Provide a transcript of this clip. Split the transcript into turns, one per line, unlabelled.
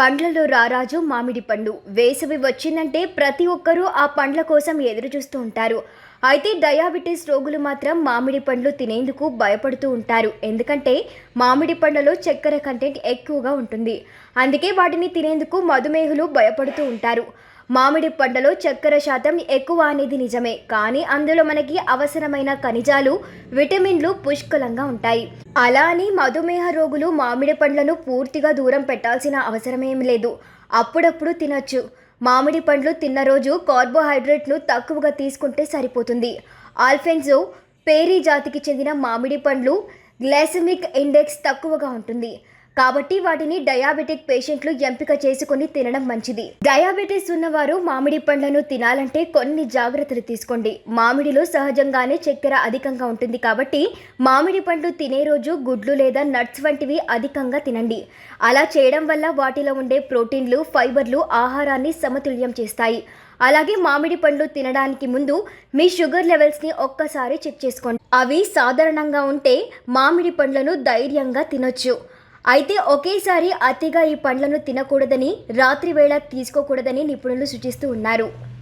పండ్లలో రారాజు మామిడి పండు. వేసవి వచ్చిందంటే ప్రతి ఒక్కరూ ఆ పండ్ల కోసం ఎదురు చూస్తూ ఉంటారు. అయితే డయాబెటీస్ రోగులు మాత్రం మామిడి పండ్లు తినేందుకు భయపడుతూ ఉంటారు. ఎందుకంటే మామిడి పండ్లలో చక్కెర కంటెంట్ ఎక్కువగా ఉంటుంది. అందుకే వాటిని తినేందుకు మధుమేహులు భయపడుతూ ఉంటారు. మామిడి పండ్లో చక్కెర శాతం ఎక్కువ అనేది నిజమే. కానీ అందులో మనకి అవసరమైన ఖనిజాలు విటమిన్లు పుష్కలంగా ఉంటాయి. అలా అని మధుమేహ రోగులు మామిడి పండ్లను పూర్తిగా దూరం పెట్టాల్సిన అవసరమేం లేదు. అప్పుడప్పుడు తినొచ్చు. మామిడి పండ్లు తిన్న రోజు కార్బోహైడ్రేట్ను తక్కువగా తీసుకుంటే సరిపోతుంది. ఆల్ఫెన్జో పేరీ జాతికి చెందిన మామిడి పండ్లు గ్లైసమిక్ ఇండెక్స్ తక్కువగా ఉంటుంది. కాబట్టి వాటిని డయాబెటిక్ పేషెంట్లు ఎంపిక చేసుకుని తినడం మంచిది. డయాబెటీస్ ఉన్నవారు మామిడి పండ్లను తినాలంటే కొన్ని జాగ్రత్తలు తీసుకోండి. మామిడిలో సహజంగానే చక్కెర అధికంగా ఉంటుంది కాబట్టి మామిడి పండ్లు తినే రోజు గుడ్లు లేదా నట్స్ వంటివి అధికంగా తినండి. అలా చేయడం వల్ల వాటిలో ఉండే ప్రోటీన్లు ఫైబర్లు ఆహారాన్ని సమతుల్యం చేస్తాయి. అలాగే మామిడి పండ్లు తినడానికి ముందు మీ షుగర్ లెవెల్స్ని ఒక్కసారి చెక్ చేసుకోండి. అవి సాధారణంగా ఉంటే మామిడి పండ్లను ధైర్యంగా తినొచ్చు. అయితే ఒకేసారి అతిగా ఈ పండ్లను తినకూడదని రాత్రి వేళ తీసుకోకూడదని నిపుణులు సూచిస్తూ ఉన్నారు.